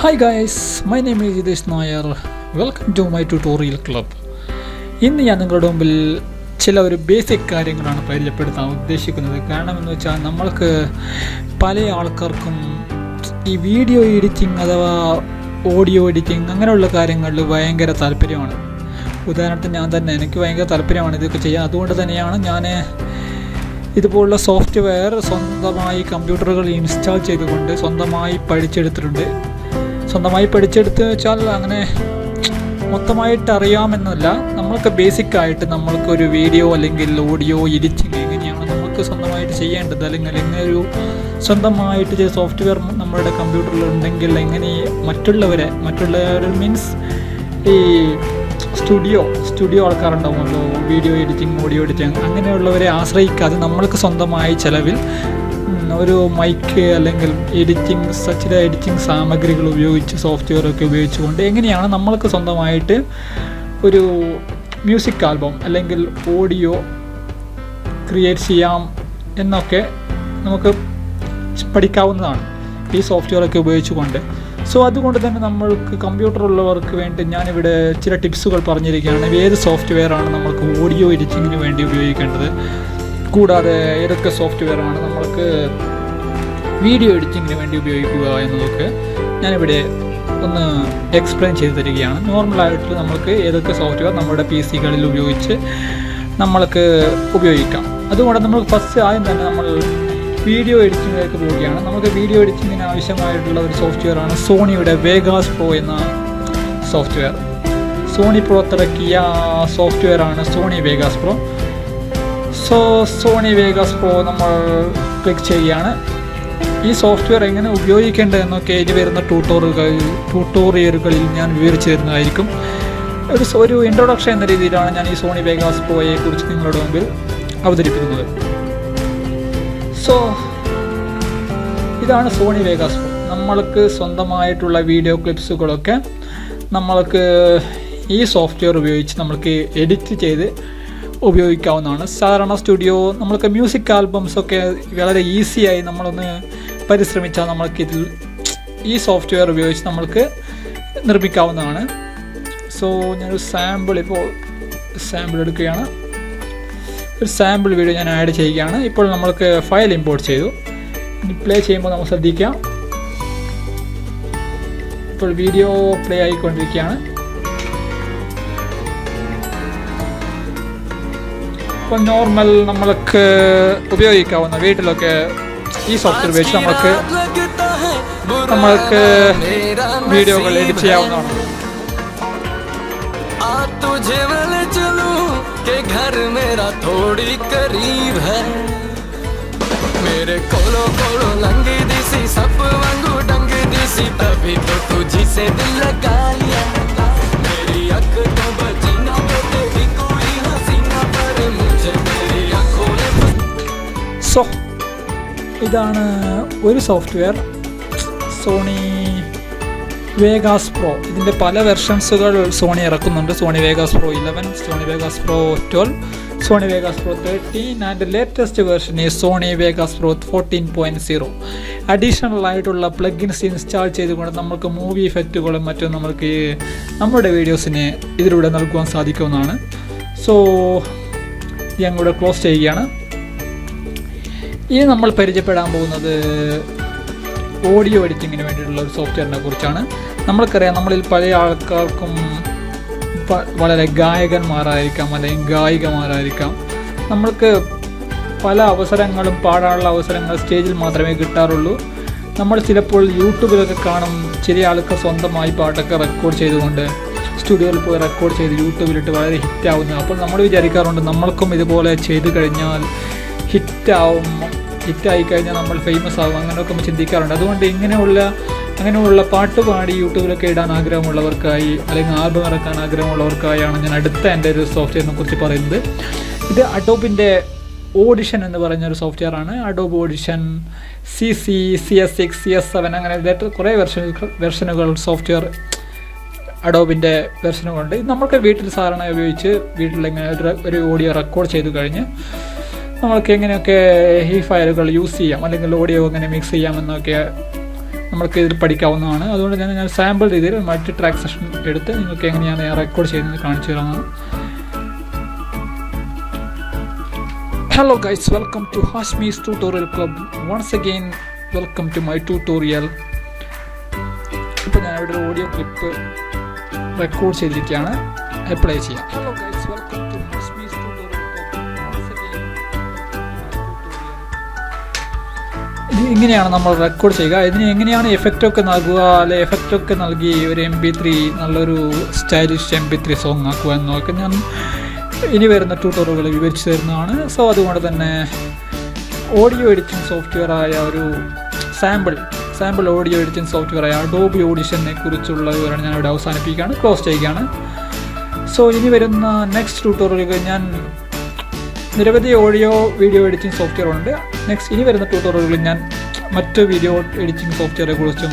Hi guys my name Jithesh Nair welcome to my tutorial club ഇന്ന് ഞാൻ നിങ്ങളുടെ മുമ്പിൽ ചില ഒരു ബേസിക് കാര്യങ്ങളാണ് പരിചയപ്പെടുത്താൻ ഉദ്ദേശിക്കുന്നത്. കാരണം എന്ന് വെച്ചാൽ നമ്മൾക്ക് പല ആൾക്കാർക്കും ഈ വീഡിയോ എഡിറ്റിംഗ് അഥവാ ഓഡിയോ എഡിറ്റിംഗ് അങ്ങനെയുള്ള കാര്യങ്ങളിൽ ഭയങ്കര താല്പര്യമാണ്. ഉദാഹരണത്തിന് ഞാൻ തന്നെ എനിക്ക് ഭയങ്കര താല്പര്യമാണ് ഇതൊക്കെ ചെയ്യാൻ. അതുകൊണ്ട് തന്നെയാണ് ഞാൻ ഇതുപോലുള്ള സോഫ്റ്റ്വെയർ സ്വന്തമായി കമ്പ്യൂട്ടറുകൾ ഇൻസ്റ്റാൾ ചെയ്തുകൊണ്ട് സ്വന്തമായി പഠിച്ചെടുത്തിട്ടുണ്ട്. സ്വന്തമായി പഠിച്ചെടുത്ത് വെച്ചാൽ അങ്ങനെ മൊത്തമായിട്ട് അറിയാമെന്നല്ല നമ്മൾക്ക് ബേസിക് ആയിട്ട് നമ്മൾക്ക് ഒരു വീഡിയോ അല്ലെങ്കിൽ ഓഡിയോ എഡിറ്റിംഗ് എങ്ങനെയാണ് നമുക്ക് സ്വന്തമായിട്ട് ചെയ്യേണ്ടത്? അല്ലെങ്കിൽ എങ്ങനെ ഒരു സ്വന്തമായിട്ട് ചെയ്ത സോഫ്റ്റ്വെയർ നമ്മുടെ കമ്പ്യൂട്ടറിൽ ഉണ്ടെങ്കിൽ എങ്ങനെ മറ്റുള്ളവരെ മറ്റുള്ളവർ മീൻസ് ഈ സ്റ്റുഡിയോ സ്റ്റുഡിയോ ആൾക്കാരുണ്ടാവുമല്ലോ. വീഡിയോ എഡിറ്റിംഗ് ഓഡിയോ എഡിറ്റിംഗ് അങ്ങനെയുള്ളവരെ ആശ്രയിക്കാതെ നമ്മൾക്ക് സ്വന്തമായി ചിലവിൽ ഒരു മൈക്ക് അല്ലെങ്കിൽ എഡിറ്റിംഗ് ചില എഡിറ്റിംഗ് സാമഗ്രികൾ ഉപയോഗിച്ച് സോഫ്റ്റ്വെയർ ഒക്കെ ഉപയോഗിച്ചുകൊണ്ട് എങ്ങനെയാണ് നമ്മൾക്ക് സ്വന്തമായിട്ട് ഒരു മ്യൂസിക് ആൽബം അല്ലെങ്കിൽ ഓഡിയോ ക്രിയേറ്റ് ചെയ്യാം എന്നൊക്കെ നമുക്ക് പഠിക്കാവുന്നതാണ് ഈ സോഫ്റ്റ്വെയർ ഒക്കെ ഉപയോഗിച്ചുകൊണ്ട്. സോ അതുകൊണ്ട് തന്നെ നമ്മൾക്ക് കമ്പ്യൂട്ടർ ഉള്ളവർക്ക് വേണ്ടി ഞാനിവിടെ ചില ടിപ്സുകൾ പറഞ്ഞിരിക്കുകയാണ്. ഏത് സോഫ്റ്റ്വെയറാണ് നമ്മൾക്ക് ഓഡിയോ എഡിറ്റിങ്ങിന് വേണ്ടി ഉപയോഗിക്കേണ്ടത്? കൂടാതെ ഏതൊക്കെ സോഫ്റ്റ്വെയറാണ് നമ്മൾക്ക് വീഡിയോ എഡിറ്റിങ്ങിന് വേണ്ടി ഉപയോഗിക്കുക എന്നതൊക്കെ ഞാനിവിടെ ഒന്ന് എക്സ്പ്ലെയിൻ ചെയ്തു തരികയാണ്. നോർമലായിട്ട് നമുക്ക് ഏതൊക്കെ സോഫ്റ്റ്വെയർ നമ്മുടെ പി സികളിൽ ഉപയോഗിച്ച് നമ്മൾക്ക് ഉപയോഗിക്കാം. അതുകൊണ്ട് നമ്മൾ ഫസ്റ്റ് ആദ്യം തന്നെ നമ്മൾ വീഡിയോ എഡിറ്റിങ്ങിലേക്ക് പോവുകയാണ്. നമുക്ക് വീഡിയോ എഡിറ്റിങ്ങിന് ആവശ്യമായിട്ടുള്ള ഒരു സോഫ്റ്റ്വെയറാണ് സോണിയുടെ വേഗാസ് പ്രോ എന്ന സോഫ്റ്റ്വെയർ സോണി പുറത്തിറക്കിയ സോഫ്റ്റ്വെയറാണ് Sony Vegas pro so Sony Vegas pro നമ്മൾ ക്ലിക്ക് ചെയ്യുകയാണ്. ഈ സോഫ്റ്റ്വെയർ എങ്ങനെ ഉപയോഗിക്കേണ്ടത് എന്നൊക്കെ ഇനി വരുന്ന ട്യൂട്ടോറുകൾ ട്യൂട്ടോറിയലുകളിൽ ഞാൻ വിവരിച്ചു തരുന്നതായിരിക്കും ഒരു ഒരു ഇൻട്രൊഡക്ഷൻ എന്ന രീതിയിലാണ് ഞാൻ ഈ സോണി വേഗാസ് പ്രോയെ കുറിച്ച് നിങ്ങളുടെ മുമ്പിൽ അവതരിപ്പിക്കുന്നത്. സോ ഇതാണ് സോണി വേഗാസ് പ്രോ. നമ്മൾക്ക് സ്വന്തമായിട്ടുള്ള വീഡിയോ ക്ലിപ്സുകളൊക്കെ നമ്മൾക്ക് ഈ സോഫ്റ്റ്വെയർ ഉപയോഗിച്ച് നമ്മൾക്ക് എഡിറ്റ് ചെയ്ത് ഉപയോഗിക്കാവുന്നതാണ്. സാധാരണ സ്റ്റുഡിയോ നമ്മൾക്ക് മ്യൂസിക് ആൽബംസ് ഒക്കെ വളരെ ഈസിയായി നമ്മളൊന്ന് പരിശ്രമിച്ചാൽ നമ്മൾക്ക് ഇതിൽ ഈ സോഫ്റ്റ്വെയർ ഉപയോഗിച്ച് നമ്മൾക്ക് നിർമ്മിക്കാവുന്നതാണ്. സോ ഞാനൊരു സാമ്പിൾ ഇപ്പോൾ സാമ്പിൾ എടുക്കുകയാണ്. ഒരു സാമ്പിൾ വീഡിയോ ഞാൻ ആഡ് ചെയ്യുകയാണ്. ഇപ്പോൾ നമ്മൾക്ക് ഫയൽ ഇമ്പോർട്ട് ചെയ്തു. പ്ലേ ചെയ്യുമ്പോൾ നമ്മൾ ശ്രദ്ധിക്കാം. ഇപ്പോൾ വീഡിയോ പ്ലേ ആയിക്കൊണ്ടിരിക്കുകയാണ്. ഇപ്പോൾ നോർമൽ നമ്മൾക്ക് ഉപയോഗിക്കാവുന്ന വീട്ടിലൊക്കെ ഈ സോഫ്റ്റ്വെയർ വെച്ച് നമ്മൾക്ക് നമ്മൾക്ക് വീഡിയോകൾ എഡിറ്റ് ചെയ്യാവുന്നതാണ് आ तुझे वाले चलूं के घर मेरा थोड़ी करीब है मेरे कोलो कोलो लंगी ഇതാണ് ഒരു സോഫ്റ്റ്വെയർ സോണി വേഗാസ് പ്രോ ഇതിന്റെ പല വെർഷൻസുകൾ Sony ഇറക്കുന്നുണ്ട്. Sony Vegas pro eleven Sony Vegas pro twelve Sony Vegas pro thirteen and latest version ഈ Sony Vegas pro fourteen point zero additional ആയിട്ടുള്ള പ്ലഗിൻസ് ഇൻസ്റ്റാൾ ചെയ്തുകൊണ്ട് നമുക്ക് മൂവി ഇഫക്റ്റുകളും മറ്റും നമുക്ക് നമ്മുടെ വീഡിയോസിന് ഇതിലൂടെ നൽകുവാൻ സാധിക്കുമെന്നാണ്. സോ ഞാൻ കൂടെ ക്ലോസ് ചെയ്യുകയാണ്. ഇനി നമ്മൾ പരിചയപ്പെടാൻ പോകുന്നത് ഓഡിയോ എഡിറ്റിങ്ങിന് വേണ്ടിയിട്ടുള്ള ഒരു സോഫ്റ്റ്വെയറിനെ കുറിച്ചാണ്. നമ്മൾക്കറിയാം നമ്മളിൽ പല ആൾക്കാർക്കും വളരെ ഗായകന്മാരായിരിക്കാം അല്ലെങ്കിൽ ഗായികമാരായിരിക്കാം. നമ്മൾക്ക് പല അവസരങ്ങളും പാടാനുള്ള അവസരങ്ങൾ സ്റ്റേജിൽ മാത്രമേ കിട്ടാറുള്ളൂ. നമ്മൾ ചിലപ്പോൾ യൂട്യൂബിലൊക്കെ കാണും ചില ആൾക്ക് സ്വന്തമായി പാട്ടൊക്കെ റെക്കോർഡ് ചെയ്തുകൊണ്ട് സ്റ്റുഡിയോയിൽ പോയി റെക്കോർഡ് ചെയ്ത് യൂട്യൂബിലിട്ട് വളരെ ഹിറ്റാവുന്നു അപ്പോൾ നമ്മൾ വിചാരിക്കാറുണ്ട് നമ്മൾക്കും ഇതുപോലെ ചെയ്തു കഴിഞ്ഞാൽ ഹിറ്റാവും. ഹിറ്റായി കഴിഞ്ഞാൽ നമ്മൾ ഫേമസ് ആകും അങ്ങനെയൊക്കെ ചിന്തിക്കാറുണ്ട്. അതുകൊണ്ട് ഇങ്ങനെയുള്ള അങ്ങനെയുള്ള പാട്ട് പാടി യൂട്യൂബിലൊക്കെ ഇടാൻ ആഗ്രഹമുള്ളവർക്കായി അല്ലെങ്കിൽ ആൽബം ഇറക്കാൻ ആഗ്രഹമുള്ളവർക്കായാണ് ഞാൻ അടുത്ത എന്റെ ഒരു സോഫ്റ്റ്വെയറിനെ കുറിച്ച് പറയുന്നത്. ഇത് അഡോബിന്റെ ഓഡിഷൻ എന്ന് ഒരു സോഫ്റ്റ്വെയർ ആണ്. Adobe Audition C C C S six C S seven അങ്ങനെ ഇതായിട്ട് കുറേ വെർഷൻ വെർഷനുകൾ സോഫ്റ്റ്വെയർ അഡോബിന്റെ വെർഷനുകളുണ്ട് ഇത് നമ്മൾക്ക് വീട്ടിൽ സാധാരണ ഉപയോഗിച്ച് ഒരു- ഒരു ഓഡിയോ റെക്കോർഡ് ചെയ്തു കഴിഞ്ഞ് നമ്മൾക്ക് എങ്ങനെയൊക്കെ ഈ ഫയലുകൾ യൂസ് ചെയ്യാം അല്ലെങ്കിൽ ഓഡിയോ എങ്ങനെ മിക്സ് ചെയ്യാം എന്നൊക്കെ നമ്മൾക്ക് ഇതിൽ പഠിക്കാവുന്നതാണ്. അതുകൊണ്ട് തന്നെ ഞാൻ സാമ്പിൾ രീതിയിൽ മൾട്ടി ട്രാക്ക് സെഷൻ എടുത്ത് നിങ്ങൾക്ക് എങ്ങനെയാണ് റെക്കോർഡ് ചെയ്യുന്നത് കാണിച്ചു തരാമെന്നാണ് hello guys welcome to Hashmi's tutorial club once again welcome to my tutorial ഇപ്പോൾ ഞാൻ ഇവിടെ ഓഡിയോ ക്ലിപ്പ് റെക്കോർഡ് ചെയ്തിരിക്കുകയാണ്. അപ്ലൈ ചെയ്യാം. Hello guys welcome to Hashmi's ഇങ്ങനെയാണ് നമ്മൾ റെക്കോർഡ് ചെയ്യുക. ഇതിന് എങ്ങനെയാണ് എഫക്റ്റൊക്കെ നൽകുക? അല്ലെ എഫക്റ്റൊക്കെ നൽകി ഒരു എം ബി ത്രീ നല്ലൊരു stylish M P three song ആക്കുക എന്നൊക്കെ ഞാൻ ഇനി വരുന്ന ട്യൂട്ടോറുകൾ വിവരിച്ചു തരുന്നതാണ്. സോ അതുകൊണ്ട് തന്നെ ഓഡിയോ എഡിറ്റിംഗ് സോഫ്റ്റ്വെയർ ആയ ഒരു sample sample audio editing software ആയ അഡോബി ഓഡിഷനെ കുറിച്ചുള്ള വിവരണം ഞാൻ ഇവിടെ അവസാനിപ്പിക്കുകയാണ് ക്ലോസ് ചെയ്യുകയാണ്. സോ ഇനി വരുന്ന നെക്സ്റ്റ് ട്യൂട്ടോറിയലുകൾ ഞാൻ നിരവധി ഓഡിയോ വീഡിയോ എഡിറ്റിംഗ് സോഫ്റ്റ്വെയർ ഉണ്ട്. നെക്സ്റ്റ് ഇനി വരുന്ന ട്യൂട്ടോറിയലുകളിൽ ഞാൻ മറ്റ് വീഡിയോ എഡിറ്റിംഗ് സോഫ്റ്റ്വെയറെ കുറിച്ചും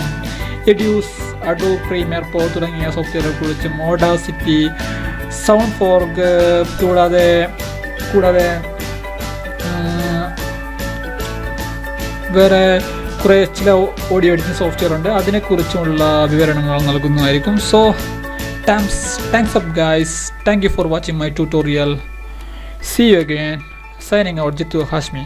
എഡ്യൂസ് അഡോ പ്രീമിയർ പ്രോ തുടങ്ങിയ സോഫ്റ്റ്വെയറെ കുറിച്ചും ഓഡാസിറ്റി സൗണ്ട് ഫോർഗ് കൂടാതെ കൂടാതെ വേറെ കുറേ ചില ഓഡിയോ എഡിറ്റിംഗ് സോഫ്റ്റ്വെയർ ഉണ്ട്. അതിനെക്കുറിച്ചുമുള്ള വിവരണങ്ങൾ നൽകുന്നതായിരിക്കും. So thanks thumbs up guys thank you for watching my tutorial see you again signing out Jithu Hashmi